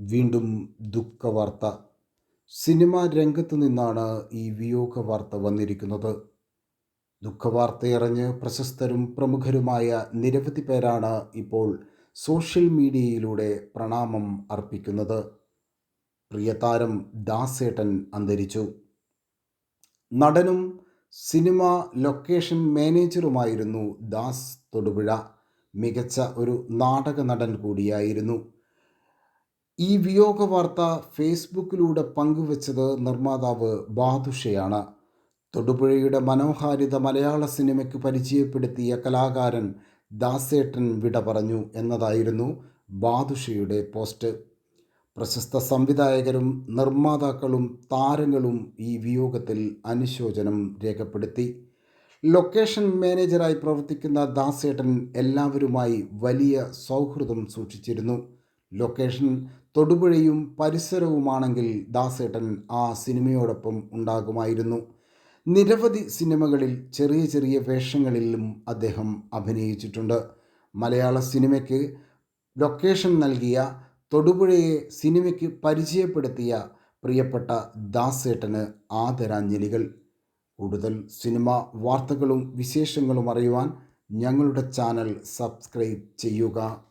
വീണ്ടും ദുഃഖവാർത്ത. സിനിമാ രംഗത്തു നിന്നാണ് ഈ വിയോഗ വാർത്ത വന്നിരിക്കുന്നത്. ദുഃഖവാർത്തയറിഞ്ഞ് പ്രശസ്തരും പ്രമുഖരുമായ നിരവധി പേരാണ് ഇപ്പോൾ സോഷ്യൽ മീഡിയയിലൂടെ പ്രണാമം അർപ്പിക്കുന്നത്. പ്രിയതാരം ദാസേട്ടൻ അന്തരിച്ചു. നടനും സിനിമ ലൊക്കേഷൻ മാനേജറുമായിരുന്നു ദാസ് തൊടുപുഴ. മികച്ച ഒരു നാടക നടൻ കൂടിയായിരുന്നു. ഈ വിയോഗ വാർത്ത ഫേസ്ബുക്കിലൂടെ പങ്കുവച്ചത് നിർമ്മാതാവ് ബാദുഷയാണ്. തൊടുപുഴയുടെ മനോഹാരിത മലയാള സിനിമയ്ക്ക് പരിചയപ്പെടുത്തിയ കലാകാരൻ ദാസേട്ടൻ വിട പറഞ്ഞു എന്നതായിരുന്നു ബാദുഷയുടെ പോസ്റ്റ്. പ്രശസ്ത സംവിധായകരും നിർമ്മാതാക്കളും താരങ്ങളും ഈ വിയോഗത്തിൽ അനുശോചനം രേഖപ്പെടുത്തി. ലൊക്കേഷൻ മാനേജറായി പ്രവർത്തിക്കുന്ന ദാസേട്ടൻ എല്ലാവരുമായി വലിയ സൗഹൃദം സൂക്ഷിച്ചിരുന്നു. ലൊക്കേഷൻ തൊടുപുഴയും പരിസരവുമാണെങ്കിൽ ദാസേട്ടൻ ആ സിനിമയോടൊപ്പം ഉണ്ടാകുമായിരുന്നു. നിരവധി സിനിമകളിൽ ചെറിയ ചെറിയ വേഷങ്ങളിലും അദ്ദേഹം അഭിനയിച്ചിട്ടുണ്ട്. മലയാള സിനിമയ്ക്ക് ലൊക്കേഷൻ നൽകിയ തൊടുപുഴയെ സിനിമയ്ക്ക് പരിചയപ്പെടുത്തിയ പ്രിയപ്പെട്ട ദാസേട്ടന് ആദരാഞ്ജലികൾ. കൂടുതൽ സിനിമ വാർത്തകളും വിശേഷങ്ങളും അറിയുവാൻ ഞങ്ങളുടെ ചാനൽ സബ്സ്ക്രൈബ് ചെയ്യുക.